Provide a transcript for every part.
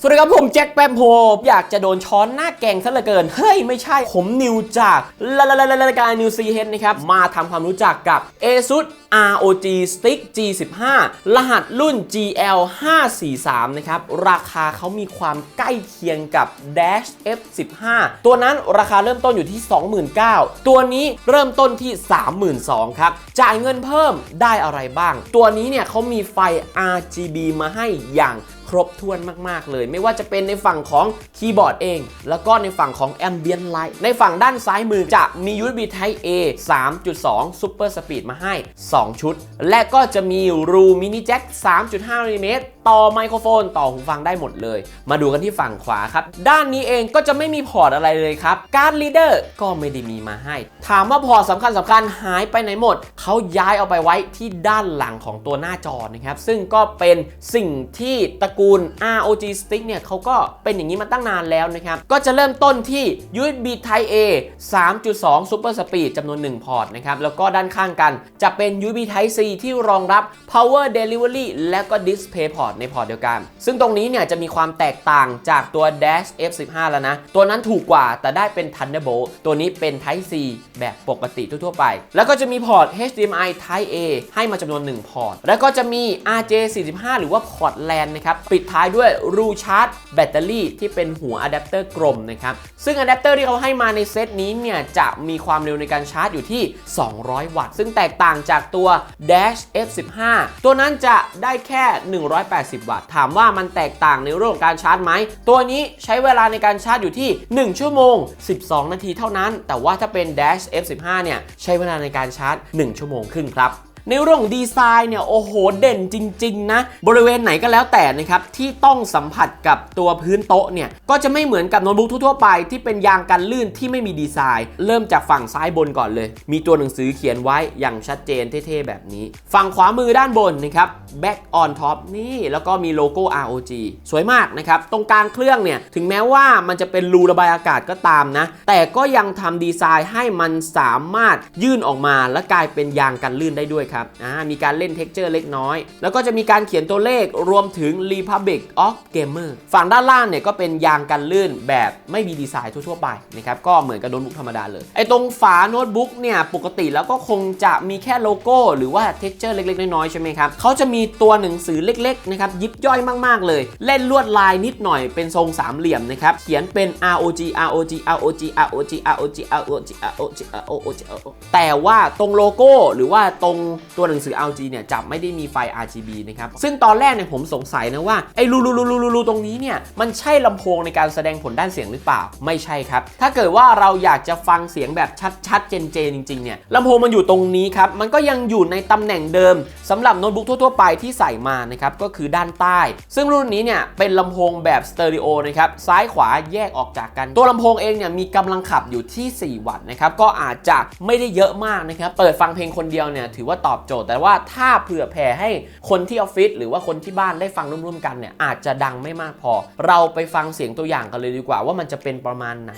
สวัสดีครับผมแจ็คแปมโฮอยากจะโดนช้อนหน้าแกงซะเหลือเกิน เฮ้ย ไม่ใช่ผมนิวจากลาลาลาลารายการนิวซีเฮดนะครับ มาทำความรู้จักกับ ASUS ROG Stick G15 รหัสรุ่น GL 543 นะครับ ราคาเขามีความใกล้เคียงกับ Dash F15 ตัวนั้นราคาเริ่มต้นอยู่ที่ 29,000 ตัวนี้เริ่มต้นที่ 32,000 ครับ จ่ายเงินเพิ่มได้อะไรบ้าง ตัวนี้เนี่ยเขามีไฟ RGB มาให้อย่างครบถ้วนมาก ๆ เลย ไม่ว่าจะเป็นในฝั่งของคีย์บอร์ดเอง แล้วก็ในฝั่งของ Ambient Light ในฝั่งด้านซ้ายมือจะมี USB Type A 3.2 Super Speed มาให้2 ชุด และก็จะมีรูมินิแจ็ค3.5มิลลิเมตรต่อไมโครโฟนต่อหูฟังได้หมดเลย มาดูกันที่ฝั่งขวาครับ ด้านนี้เองก็จะไม่มีพอร์ตอะไรเลยครับ การ์ดลีเดอร์ก็ไม่ได้มีมาให้ ถามว่าพอร์ตสำคัญสำคัญหายไปไหนหมด เขาย้ายเอาไปไว้ที่ด้านหลังของตัวหน้าจอนะครับ ซึ่งก็เป็นสิ่งที่ตระกูล ROG Stick เนี่ยเขาก็เป็นอย่างนี้มาตั้งนานแล้วนะครับ ก็จะเริ่มต้นที่ USB Type A 3.2 Super Speed จำนวน 1 พอร์ตนะครับ แล้วก็ด้านข้างกันจะเป็น USB USB Type C ที่รองรับ Power Delivery และก็ Display Port ในพอร์ตเดียวกัน ซึ่งตรงนี้เนี่ยจะมีความแตกต่างจากตัว Dash F15 แล้วนะ ตัวนั้นถูกกว่าแต่ได้เป็น Thunderbolt ตัวนี้เป็น Type C แบบปกติทั่วๆไป แล้วก็จะมีพอร์ต HDMI Type A ให้มาจำนวน 1 พอร์ต แล้วก็จะมี RJ45 หรือว่าพอร์ต LAN นะครับ ปิดท้ายด้วยรูชาร์จแบตเตอรี่ที่เป็นหัวอะแดปเตอร์กลมนะครับ ซึ่งอะแดปเตอร์ที่เขาให้มาในเซตนี้เนี่ยจะมีความเร็วในการชาร์จอยู่ที่ 200 วัตต์ ซึ่งแตกต่างจากตัวัว Dash F15 ตัวนั้นจะได้แค่ 180 วัตต์ ถามว่ามันแตกต่างในเรื่องของการชาร์จไหม ตัวนี้ใช้เวลาในการชาร์จอยู่ที่ 1 ชั่วโมง 12 นาทีเท่านั้น แต่ว่าถ้าเป็น Dash F15 เนี่ย ใช้เวลาในการชาร์จ 1 ชั่วโมงครึ่งครับ ในเรื่องของดีไซน์เนี่ยโอ้โหเด่นจริง ๆ นะ บริเวณไหนก็แล้วแต่นะครับที่ต้องสัมผัสกับตัวพื้นโต๊ะเนี่ยก็จะไม่เหมือนกับโน้ตบุ๊กทั่วๆไปที่เป็นยางกันลื่นที่ไม่มีดีไซน์ เริ่มจากฝั่งซ้ายบนก่อนเลย มีตัวหนังสือเขียนไว้อย่างชัดเจนเท่ๆแบบนี้ ฝั่งขวามือด้านบนนะครับ back on top นี่แล้วก็มีโลโก้ ROG สวยมากนะครับตรงกลางเครื่องเนี่ยถึงแม้ว่ามันจะเป็นรูระบายอากาศก็ตามนะ แต่ก็ยังทำดีไซน์ให้มันสามารถยื่นออกมาและกลายเป็นยางกันลื่นได้ด้วยครับอ่ามีการเล่นเท็กเจอร์เล็กน้อย แล้วก็จะมีการเขียนตัวเลขรวมถึง Republic of Gamer ฝั่งด้านล่างเนี่ยก็เป็นยางกันลื่นแบบไม่มีดีไซน์ทั่วๆไปนะครับก็เหมือนกับโน้ตบุ๊กธรรมดาเลยไอ้ตรงฝาโน้ตบุ๊กเนี่ยปกติแล้วก็คงจะมีแค่โลโก้ หรือว่าเท็กเจอร์เล็กๆ น้อยๆใช่ไหมครับเขาจะมีตัวหนังสือเล็กๆนะครับยิบย่อยมากๆเลย เล่นลวดลายนิดหน่อยเป็นทรงสามเหลี่ยมนะครับเขียนเป็น ROG ROG ROG ROG ROG ROG ROG ROG ROG แต่ว่าตรงโลโก้หรือว่าตรงตัวหนังสือ ROG เนี่ยจะไม่ได้มีไฟ RGB นะครับซึ่งตอนแรกเนี่ยผมสงสัยนะว่าไอ้รูรูรูรูรูตรงนี้เนี่ยมันใช่ลำโพงในการแสดงผลด้านเสียงหรือเปล่าไม่ใช่ครับ ถ้าเกิดว่าเราอยากจะฟังเสียงแบบชัดๆเจนๆจริงๆเนี่ยลำโพงมันอยู่ตรงนี้ครับมันก็ยังอยู่ในตำแหน่งเดิมสำหรับโน้ตบุ๊กทั่วๆไปที่ใส่มานะครับก็คือด้านใต้ ซึ่งรุ่นนี้เนี่ยเป็นลำโพงแบบสเตอริโอนะครับซ้ายขวาแยกออกจากกัน ตัวลำโพงเองเนี่ยมีกำลังขับอยู่ที่ 4 วัตต์นะครับก็อาจจะไม่ได้เยอะมากนะครับเปิดฟังเพลงคนเดียวเนี่ยถือว่าตอบโจทย์ แต่ว่าถ้าเผื่อแผ่ให้คนที่ออฟฟิศหรือว่าคนที่บ้านได้ฟังร่วมๆกันเนี่ยอาจจะดังไม่มากพอ เราไปฟังเสียงตัวอย่างกันเลยดีกว่าว่ามันจะเป็นประมาณไหน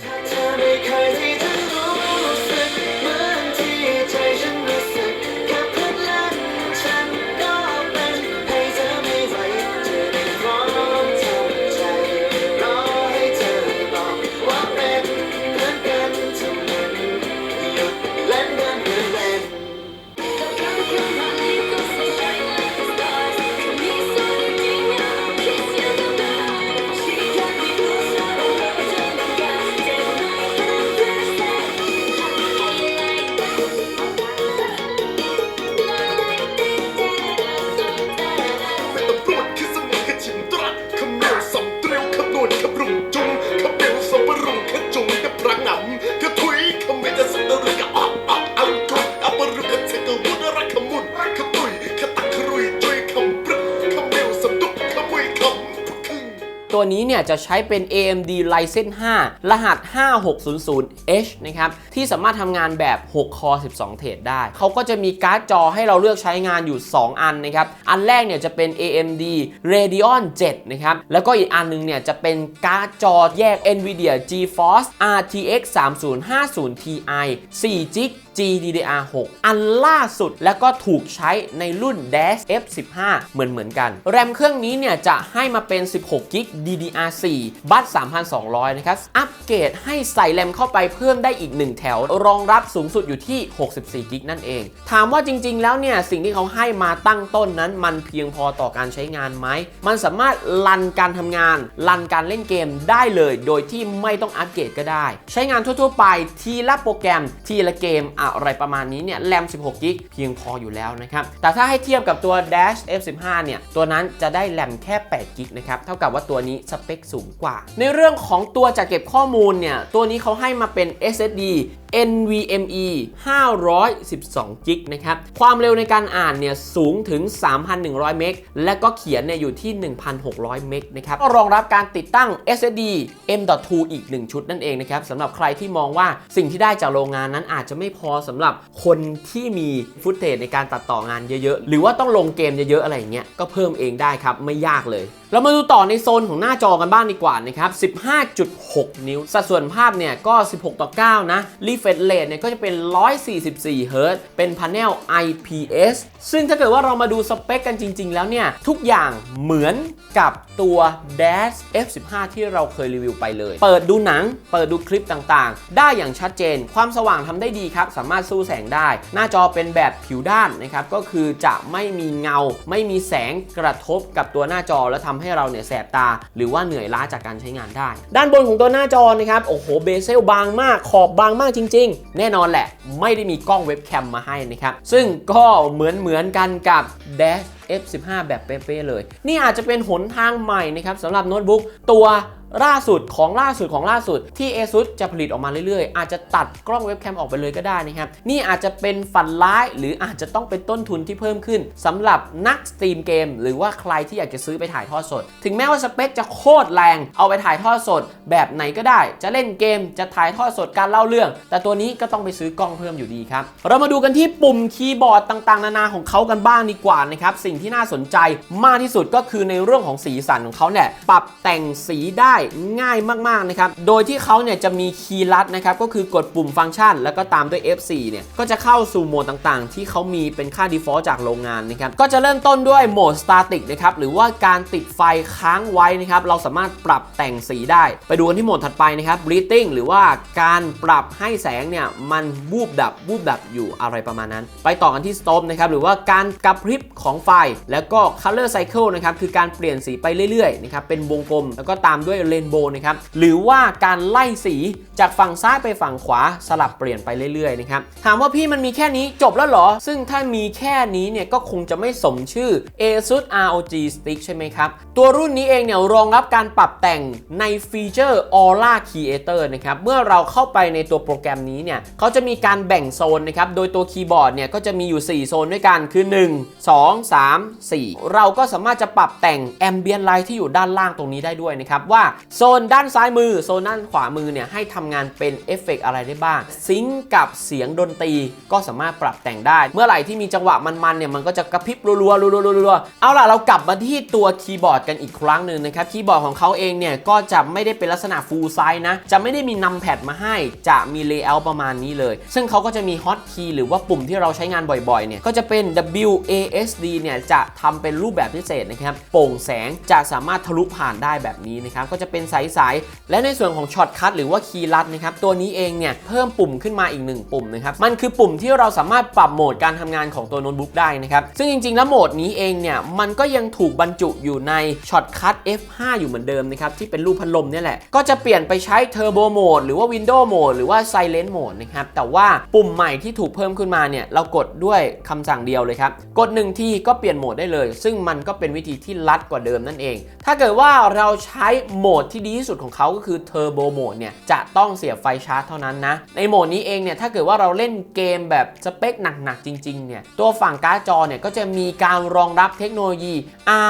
ตัวนี้เนี่ยจะใช้เป็น AMD Ryzen 5 รหัส 5600H นะครับ ที่สามารถทำงานแบบ 6 คอ 12 เทรดได้ เขาก็จะมีการ์ดจอให้เราเลือกใช้งานอยู่ 2 อันนะครับ อันแรกเนี่ยจะเป็น AMD Radeon 7 นะครับ แล้วก็อีกอันนึงเนี่ยจะเป็นการ์ดจอแยก NVIDIA GeForce RTX 3050 Ti 4 g GDDR6 อันล่าสุดแล้วก็ถูกใช้ในรุ่น Dash F15 เหมือนเหมือนกัน แรมเครื่องนี้เนี่ยจะให้มาเป็น 16 g b DDR4 บัส3,200 นะครับ อัปเกรดให้ใส่แรมเข้าไปเพิ่มได้อีก 1 แถว รองรับสูงสุดอยู่ที่ 64 g b นั่นเอง ถามว่าจริงๆ แล้วเนี่ย สิ่งที่เขาให้มาตั้งต้นนั้น มันเพียงพอต่อการใช้งานไหม มันสามารถรันการทำงานรันการเล่นเกมได้เลย โดยที่ไม่ต้องอัปเกรดก็ได้ ใช้งานทั่วๆ ไปทีละโปรแกรมทีละเกมอะไรประมาณนี้เนี่ยแรม 16 g b เพียงพออยู่แล้วนะครับ แต่ถ้าให้เทียบกับตัว Dash F15 เนี่ย ตัวนั้นจะได้แรมแค่8 g b นะครับ เท่ากับว่าตัวนี้สเปคสูงกว่า ในเรื่องของตัวจัดเก็บข้อมูลเนี่ย ตัวนี้เขาให้มาเป็น SSD NVMe 512 g b นะครับ ความเร็วในการอ่านเนี่ยสูงถึง 3,100 เมก และก็เขียนเนี่ยอยู่ที่ 1,600 เมกนะครับ ก็รองรับการติดตั้ง SSD M.2 อีก 1 ชุดนั่นเองนะครับสำหรับใครที่มองว่าสิ่งที่ได้จากโรงงานนั้นอาจจะไม่พอสำหรับคนที่มีฟุตเทจในการตัดต่องานเยอะๆ หรือว่าต้องลงเกมเยอะๆ อะไรอย่างเงี้ยก็เพิ่มเองได้ครับ ไม่ยากเลย เรามาดูต่อในโซนของหน้าจอกันบ้างดีกว่านะครับ 15.6 นิ้ว สัดส่วนภาพเนี่ยก็ 16 ต่อ 9 นะ refresh rate เนี่ยก็จะเป็น 144 เฮิรตซ์เป็นพาเนล IPS ซึ่งถ้าเกิดว่าเรามาดูสเปคกันจริง ๆ แล้วเนี่ย ทุกอย่างเหมือนกับตัว Dash F15 ที่เราเคยรีวิวไปเลย เปิดดูหนัง เปิดดูคลิปต่างๆ ได้อย่างชัดเจน ความสว่างทำได้ดีครับสามารถสู้แสงได้ หน้าจอเป็นแบบผิวด้านนะครับก็คือจะไม่มีเงา ไม่มีแสงกระทบกับตัวหน้าจอแล้วทำให้เราเนี่ยแสบตา หรือว่าเหนื่อยล้าจากการใช้งานได้ ด้านบนของตัวหน้าจอนะครับโอ้โหเบเซลบางมากขอบบางมากจริง ๆ แน่นอนแหละ ไม่ได้มีกล้องเว็บแคมมาให้นะครับซึ่งก็เหมือนเหมือนๆกันกับ Dash F15 แบบเป๊ะๆเลย นี่อาจจะเป็นหนทางใหม่นะครับสำหรับโน้ตบุ๊กตัว ล่าสุดของล่าสุดของล่าสุดที่ ASUS จะผลิตออกมาเรื่อยๆ อาจจะตัดกล้องเว็บแคมออกไปเลยก็ได้นะครับ นี่อาจจะเป็นฝันร้ายหรืออาจจะต้องเป็นต้นทุนที่เพิ่มขึ้นสำหรับนักสตรีมเกม หรือว่าใครที่อยากจะซื้อไปถ่ายทอดสด ถึงแม้ว่าสเปคจะโคตรแรง เอาไปถ่ายทอดสด แบบไหนก็ได้ จะเล่นเกมจะถ่ายทอดสดการเล่าเรื่อง แต่ตัวนี้ก็ต้องไปซื้อกล้องเพิ่มอยู่ดีครับเรามาดูกันที่ปุ่มคีย์บอร์ดต่างๆ นานาของเขากันบ้างดีกว่านะครับสิ่งที่น่าสนใจมากที่สุดก็คือในเรื่องของสีสันของเขาเนี่ยปรับแต่งสีได้ง่ายมากๆนะครับ โดยที่เขาเนี่ยจะมีคีย์ลัดนะครับ ก็คือกดปุ่มฟังก์ชัน แล้วก็ตามด้วย F4 เนี่ย ก็จะเข้าสู่โหมดต่างๆ ที่เขามีเป็นค่า default จากโรงงานนะครับ ก็จะเริ่มต้นด้วยโหมด static นะครับ หรือว่าการติดไฟค้างไว้นะครับ เราสามารถปรับแต่งสีได้ ไปดูกันที่โหมดถัดไปนะครับ bleeding หรือว่าการปรับให้แสงเนี่ยมันวูบดับวูบดับอยู่อะไรประมาณนั้น ไปต่อกันที่ stop นะครับ หรือว่าการกระพริบของไฟ แล้วก็ color cycle นะครับ คือการเปลี่ยนสีไปเรื่อยๆนะครับ เป็นวงกลม แล้วก็ตามด้วย rainbow นะครับหรือว่าการไล่สีจากฝั่งซ้ายไปฝั่งขวาสลับเปลี่ยนไปเรื่อยๆนะครับถามว่าพี่มันมีแค่นี้จบแล้วหรอ ซึ่งถ้ามีแค่นี้เนี่ยก็คงจะไม่สมชื่อ ASUS ROG Stick ใช่ไหมครับ ตัวรุ่นนี้เองเนี่ยรองรับการปรับแต่งในฟีเจอร์ Aura Creator นะครับเมื่อเราเข้าไปในตัวโปรแกรมนี้เนี่ยเขาจะมีการแบ่งโซนนะครับโดยตัวคีย์บอร์ดเนี่ยก็จะมีอยู่ 4 โซนด้วยกันคือ 1 2 3 4 เราก็สามารถจะปรับแต่ง Ambient Light ที่อยู่ด้านล่างตรงนี้ได้ด้วยนะครับว่าโซนด้านซ้ายมือ โซนด้านขวามือเนี่ยให้ทำงานเป็นเอฟเฟกต์อะไรได้บ้าง ซิงก์กับเสียงดนตรีก็สามารถปรับแต่งได้ เมื่อไหร่ที่มีจังหวะมันๆเนี่ยมันก็จะกระพริบรัวๆรัวๆรัวๆเอาล่ะเรากลับมาที่ตัวคีย์บอร์ดกันอีกครั้งหนึ่งนะครับคีย์บอร์ดของเขาเองเนี่ยก็จะไม่ได้เป็นลักษณะ full size นะจะไม่ได้มีนัมแพดมาให้ จะมีเลเยอร์ประมาณนี้เลย ซึ่งเขาก็จะมีฮอตคีย์หรือว่าปุ่มที่เราใช้งานบ่อยๆเนี่ยก็จะเป็น WASD เนี่ยจะทำเป็นรูปแบบพิเศษนะครับโปร่งแสงจะสามารถทะลุผ่านได้แบบนี้นะครับก็จะเป็นใสๆและในส่วนของช็อตคัทหรือว่าคีย์ลัดนะครับตัวนี้เองเนี่ยเพิ่มปุ่มขึ้นมาอีกหนึ่งปุ่มนะครับมันคือปุ่มที่เราสามารถปรับโหมดการทำงานของตัวโน้ตบุ๊กได้นะครับซึ่งจริงๆแล้วโหมดนี้เองเนี่ยมันก็ยังถูกบรรจุอยู่ในช็อตคัท F5 อยู่เหมือนเดิมนะครับที่เป็นรูปพัดลมเนี่ยแหละก็จะเปลี่ยนไปใช้เทอร์โบโหมดหรือว่า Windows โหมดหรือว่า Silent โหมดนะครับแต่ว่าปุ่มใหม่ที่ถูกเพิ่มขึ้นมาเนี่ยเรากดด้วยคำสั่งเดียวเลยครับกดหนึ่งทีก็เปลี่ยนโหมดได้เลย ซึ่งมันก็เป็นวิธีที่ลัดกว่าเดิมนั่นเอง ถ้าเกิดว่าเราใช้โหมดที่ดีที่สุดของเขาก็คือเทอร์โบโหมดเนี่ยจะต้องเสียบไฟชาร์จเท่านั้นนะ ในโหมดนี้เองเนี่ยถ้าเกิดว่าเราเล่นเกมแบบสเปคหนักๆจริงๆเนี่ยตัวฝั่งการ์ดจอเนี่ยก็จะมีการรองรับเทคโนโลยี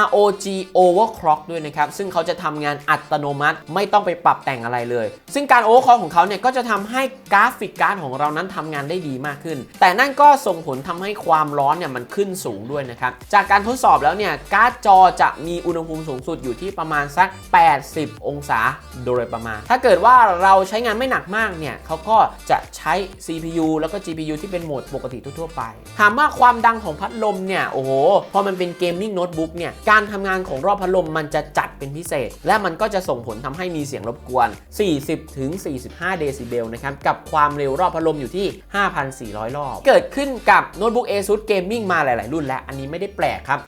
ROG Overclock ด้วยนะครับ ซึ่งเขาจะทำงานอัตโนมัติไม่ต้องไปปรับแต่งอะไรเลย ซึ่งการ Overclock ของเขาเนี่ยก็จะทำให้กราฟิกการ์ดของเรานั้นทำงานได้ดีมากขึ้น แต่นั่นก็ส่งผลทำให้ความร้อนเนี่ยมันขึ้นสูงด้วยนะครับ จากการทดสอบแล้วเนี่ยการ์ดจอจะมีอุณหภูมิสูงสุดอยู่ที่ประมาณสัก 80 10 องศาโดยประมาณ ถ้าเกิดว่าเราใช้งานไม่หนักมากเนี่ยเขาก็จะใช้ CPU แล้วก็ GPU ที่เป็นโหมดปกติทั่วไป ถามว่าความดังของพัดลมเนี่ย โอ้โห พอมันเป็นเกมมิ่งโน้ตบุ๊กเนี่ย การทำงานของรอบพัดลมมันจะจัดเป็นพิเศษ และมันก็จะส่งผลทำให้มีเสียงรบกวน 40ถึง45 เดซิเบลนะครับ กับความเร็วรอบพัดลมอยู่ที่ 5,400 รอบ เกิดขึ้นกับโน้ตบุ๊ก ASUS Gaming มาหลาย ๆ รุ่นแล้ว อันนี้ไม่ได้แปลกครับ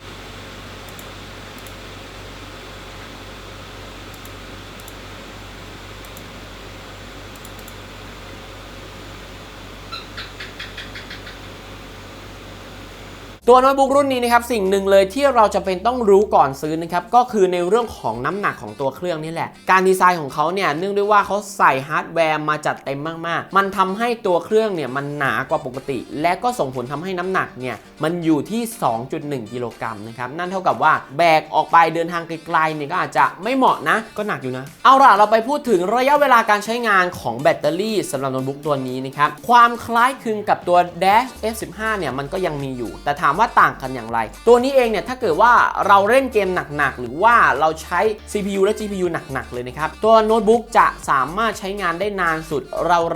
ตัวโน้ตบุ๊กรุ่นนี้นะครับสิ่งหนึ่งเลยที่เราจะเป็นต้องรู้ก่อนซื้อนะครับก็คือในเรื่องของน้ำหนักของตัวเครื่องนี่แหละ การดีไซน์ของเขาเนี่ยเนื่องด้วยว่าเขาใส่ฮาร์ดแวร์มาจัดเต็มมากๆ มันทำให้ตัวเครื่องเนี่ยมันหนากว่าปกติ และก็ส่งผลทำให้น้ำหนักเนี่ยมันอยู่ที่ 2.1 กิโลกรัมนะครับนั่นเท่ากับว่าแบกออกไปเดินทางไกลๆเนี่ยก็อาจจะไม่เหมาะนะ ก็หนักอยู่นะเอาล่ะเราไปพูดถึงระยะเวลาการใช้งานของแบตเตอรี่สำหรับโน้ตบุ๊กตัวนี้นะครับความคล้ายคลึงกับตัว Dash F15 เนี่ยมันก็ยังมีอยู่แต่ถามว่าต่างกันอย่างไร ตัวนี้เองเนี่ยถ้าเกิดว่าเราเล่นเกมหนักๆ หรือว่าเราใช้ CPU และ GPU หนักๆ เลยนะครับ ตัวโน้ตบุ๊กจะสามารถใช้งานได้นานสุด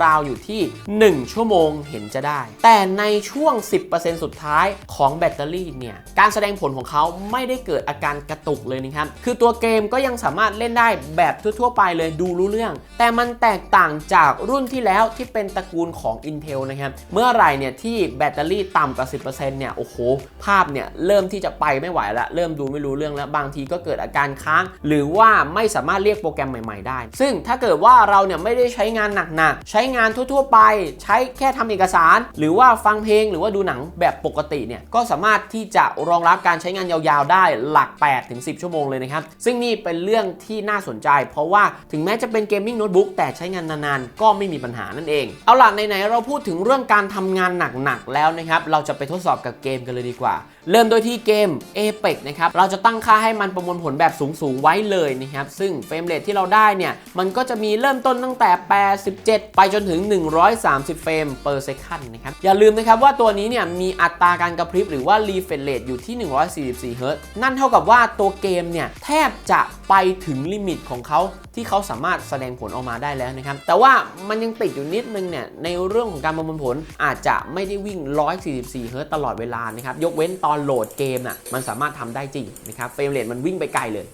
ราวๆ อยู่ที่ 1 ชั่วโมงเห็นจะได้ แต่ในช่วง 10%สุดท้ายของแบตเตอรี่เนี่ย การแสดงผลของเขาไม่ได้เกิดอาการกระตุกเลยนะครับ คือตัวเกมก็ยังสามารถเล่นได้แบบทั่วๆ ไปเลยดูรู้เรื่อง แต่มันแตกต่างจากรุ่นที่แล้วที่เป็นตระกูลของ Intel นะครับ เมื่อไหร่เนี่ยที่แบตเตอรี่ต่ำกว่า 10%เนี่ย โอ้โหภาพเนี่ยเริ่มที่จะไปไม่ไหวแล้ว เริ่มดูไม่รู้เรื่องแล้วบางทีก็เกิดอาการค้าง หรือว่าไม่สามารถเรียกโปรแกรมใหม่ ๆ ได้ ซึ่งถ้าเกิดว่าเราเนี่ยไม่ได้ใช้งานหนักๆ ใช้งานทั่วๆ ไป ใช้แค่ทำเอกสาร หรือว่าฟังเพลงหรือว่าดูหนังแบบปกติเนี่ยก็สามารถที่จะรองรับการใช้งานยาวๆ ได้หลัก 8 ถึง 10 ชั่วโมงเลยนะครับ ซึ่งนี่เป็นเรื่องที่น่าสนใจ เพราะว่าถึงแม้จะเป็นเกมมิ่งโน้ตบุ๊กแต่ใช้งานนานๆ ก็ไม่มีปัญหานั่นเอง เอาล่ะไหนๆเราพูดถึงเรื่องการทำงานหนักๆแล้วนะครับเราจะไปทดสอบกับเกมกันเลยดีกว่า เริ่มโดยที่เกม Apex นะครับเราจะตั้งค่าให้มันประมวลผลแบบสูงๆไว้เลยนะครับซึ่งเฟรมเรทที่เราได้เนี่ยมันก็จะมีเริ่มต้นตั้งแต่ 87 ไปจนถึง 130 เฟรม per second นะครับอย่าลืมนะครับว่าตัวนี้เนี่ยมีอัตราการกระพริบหรือว่า refresh rate อยู่ที่ 144 เฮิรตซ์นั่นเท่ากับว่าตัวเกมเนี่ยแทบจะไปถึงลิมิตของเขาที่เขาสามารถแสดงผลออกมาได้แล้วนะครับ แต่ว่ามันยังติดอยู่นิดนึงเนี่ยในเรื่องของการประมวลผลอาจจะไม่ได้วิ่ง 144 เฮิรตซ์ตลอดเวลานะครับยกเว้นตอนโหลดเกมน่ะมันสามารถทำได้จริงนะครับเฟรมเรทมันวิ่งไปไกลเลย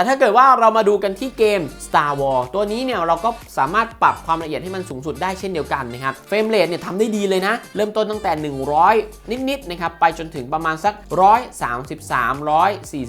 แต่ถ้าเกิดว่าเรามาดูกันที่เกม Star Wars ตัวนี้เนี่ยเราก็สามารถปรับความละเอียดให้มันสูงสุดได้เช่นเดียวกันนะครับ เฟรมเรทเนี่ยทำได้ดีเลยนะ เริ่มต้นตั้งแต่ 100 นิดๆนะครับไปจนถึงประมาณสัก 133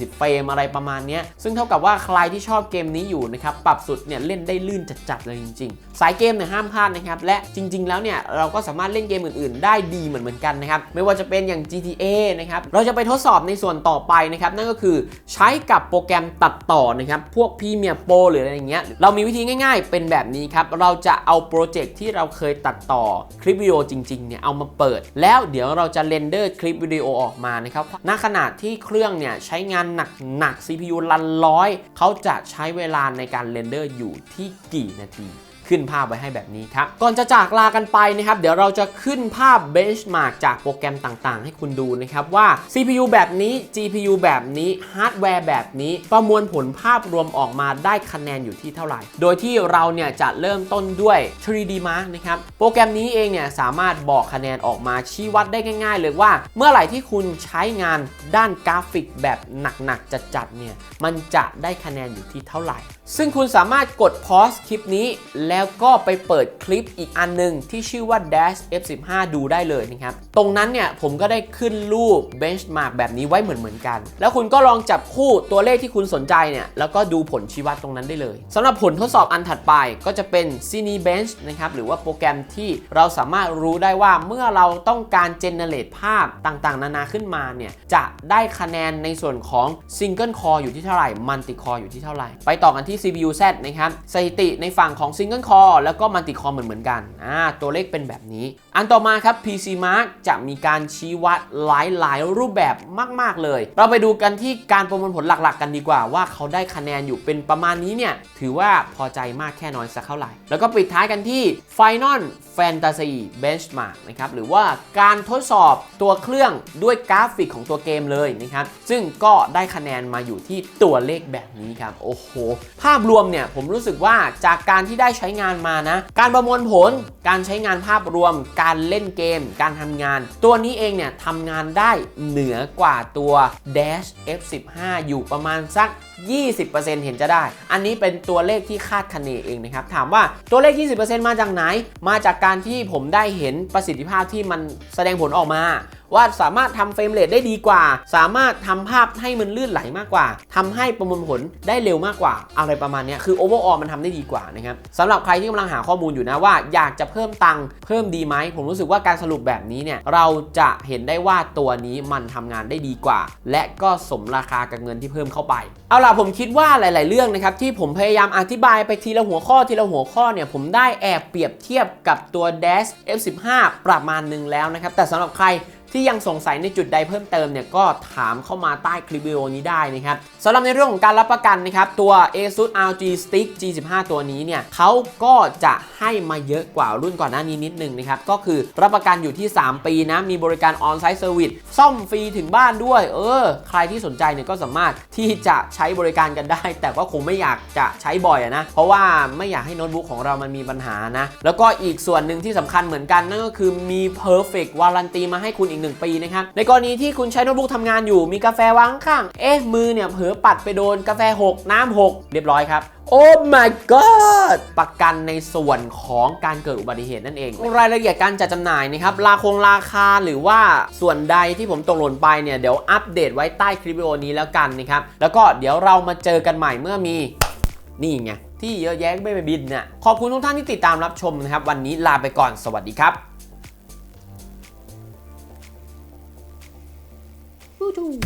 140 เฟรมอะไรประมาณเนี้ยซึ่งเท่ากับว่าใครที่ชอบเกมนี้อยู่นะครับปรับสุดเนี่ยเล่นได้ลื่นจัดๆเลยจริง ๆ สายเกมเนี่ยห้ามพลาดนะครับและจริง ๆ แล้วเนี่ยเราก็สามารถเล่นเกมอื่น ๆ ได้ดีเหมือนเหมือนกันนะครับไม่ว่าจะเป็นอย่าง GTA นะครับเราจะไปทดสอบในส่วนต่อไปนะครับนั่นก็คือใช้กับโปรแกรมตัดต่อนะครับ พวก Premiere Pro หรืออะไรอย่างเงี้ย เรามีวิธีง่ายๆ เป็นแบบนี้ครับ เราจะเอาโปรเจกต์ที่เราเคยตัดต่อคลิปวิดีโอจริงๆ เนี่ย เอามาเปิด แล้วเดี๋ยวเราจะเรนเดอร์คลิปวิดีโอออกมานะครับ ณ ขนาดที่เครื่องเนี่ยใช้งานหนักๆ CPU ลันร้อย เขาจะใช้เวลาในการเรนเดอร์อยู่ที่กี่นาที ขึ้นภาพไว้ให้แบบนี้ครับ ก่อนจะจากลากันไปนะครับ เดี๋ยวเราจะขึ้นภาพ benchmark จากโปรแกรมต่างๆ ให้คุณดูนะครับว่า CPU แบบนี้ GPU แบบนี้ ฮาร์ดแวร์แบบนี้ ประมวลผลภาพรวมออกมาได้คะแนนอยู่ที่เท่าไหร่ โดยที่เราเนี่ยจะเริ่มต้นด้วย 3D Mark นะครับ โปรแกรมนี้เองเนี่ยสามารถบอกคะแนนออกมาชี้วัดได้ง่าย ๆ เลยว่า เมื่อไหร่ที่คุณใช้งานด้านกราฟิกแบบหนักๆจัดๆเนี่ย มันจะได้คะแนนอยู่ที่เท่าไหร่ ซึ่งคุณสามารถกด pause คลิปนี้ แล้วก็ไปเปิดคลิปอีกอันหนึง ที่ชื่อว่า dash f15 ดูได้เลยนะครับ ตรงนั้นเนี่ยผมก็ได้ขึ้นรูป benchmark แบบนี้ไว้เหมือนเหมือนกัน แล้วคุณก็ลองจับคู่ตัวเลขที่คุณสนใจเนี่ย แล้วก็ดูผลชี้วัดตรงนั้นได้เลยสำหรับผลทดสอบอันถัดไปก็จะเป็น Cinebench นะครับหรือว่าโปรแกรมที่เราสามารถรู้ได้ว่าเมื่อเราต้องการ generate ภาพต่างๆ นานาขึ้นมาเนี่ยจะได้คะแนนในส่วนของ Single Core อยู่ที่เท่าไหร่ Multi Core อยู่ที่เท่าไหร่ ไปต่อกันที่ CPU Z นะครับ สถิติในฝั่งของ Single Core แล้วก็ Multi Core เหมือนเหมือนๆกันอ่าตัวเลขเป็นแบบนี้ อันต่อมาครับ PC Mark จะมีการชี้วัดหลายๆรูปแบบมาก ๆ เลย เราไปดูกันที่การประมวลผลหลัก ๆ กันดีกว่า ว่าเขาได้คะแนนอยู่เป็นประมาณนี้เนี่ยถือว่าพอใจมากแค่น้อยสักเท่าไหร่ แล้วก็ปิดท้ายกันที่ Final Fantasy Benchmark นะครับหรือว่าการทดสอบตัวเครื่องด้วยกราฟิกของตัวเกมเลยนะครับซึ่งก็ได้คะแนนมาอยู่ที่ตัวเลขแบบนี้ครับโอ้โหภาพรวมเนี่ยผมรู้สึกว่าจากการที่ได้ใช้งานมานะ การประมวลผล การใช้งานภาพรวม การเล่นเกม การทำงาน ตัวนี้เองเนี่ยทำงานได้เหนือกว่าตัว Dash F15 อยู่ประมาณสัก 20%เห็นจะได้ อันนี้เป็นตัวเลขที่คาดคะเนเองนะครับ ถามว่าตัวเลข 20%มาจากไหน มาจากการที่ผมได้เห็นประสิทธิภาพที่มันแสดงผลออกมา ว่าสามารถทำเฟรมเรทได้ดีกว่า สามารถทำภาพให้มันลื่นไหลมากกว่าทำให้ประมวลผลได้เร็วมากกว่า อะไรประมาณนี้คือ overall มันทำได้ดีกว่านะครับสำหรับใครที่กำลังหาข้อมูลอยู่นะว่า อยากจะเพิ่มตังค์เพิ่มดีไหมผมรู้สึกว่าการสรุปแบบนี้เนี่ยเราจะเห็นได้ว่าตัวนี้มันทำงานได้ดีกว่า และก็สมราคากับเงินที่เพิ่มเข้าไป เอาล่ะผมคิดว่าหลาย ๆ เรื่องนะครับที่ผมพยายามอธิบายไปทีละหัวข้อทีละหัวข้อเนี่ยผมได้แอบเปรียบเทียบกับตัว Dash F15 ประมาณหนึ่งแล้วนะครับแต่สำหรับใคร ที่ยังสงสัยในจุดใดเพิ่มเติมเนี่ยก็ถามเข้ามาใต้คลิปวิดีโอนี้ได้นะครับสำหรับในเรื่องของการรับประกันนะครับตัว ASUS ROG Stick G15 ตัวนี้เนี่ยเขาก็จะให้มาเยอะกว่ารุ่นก่อนหน้านี้นิดนึงนะครับก็คือรับประกันอยู่ที่ 3 ปีนะมีบริการ On-Site Service ซ่อมฟรีถึงบ้านด้วย เออ ใครที่สนใจเนี่ยก็สามารถที่จะใช้บริการกันได้ แต่ว่าคงไม่อยากจะใช้บ่อยนะ เพราะว่าไม่อยากให้โน้ตบุ๊กของเรามันมีปัญหานะ แล้วก็อีกส่วนหนึ่งที่สำคัญเหมือนกันนั่นก็คือมี perfect warranty มาให้คุณอีก1 ปีนะครับ ในกรณีที่คุณใช้โน้ตบุ๊กทำงานอยู่มีกาแฟวางข้าง เอ๊ะ มือเนี่ยเผลอปัดไปโดนกาแฟหกน้ำหกเรียบร้อยครับโอ้ my god ประกันในส่วนของการเกิดอุบัติเหตุนั่นเอง รายละเอียดการจัดจำหน่ายนะครับ ราคงราคาหรือว่าส่วนใดที่ผมตกหล่นไปเนี่ย เดี๋ยวอัปเดตไว้ใต้คลิปวิดีโอนี้แล้วกันนะครับ แล้วก็เดี๋ยวเรามาเจอกันใหม่เมื่อมี นี่ไง ที่เยอะแยะไม่ไปบินน่ะขอบคุณทุกท่านที่ติดตามรับชมนะครับ วันนี้ลาไปก่อนสวัสดีครับ Voodoo.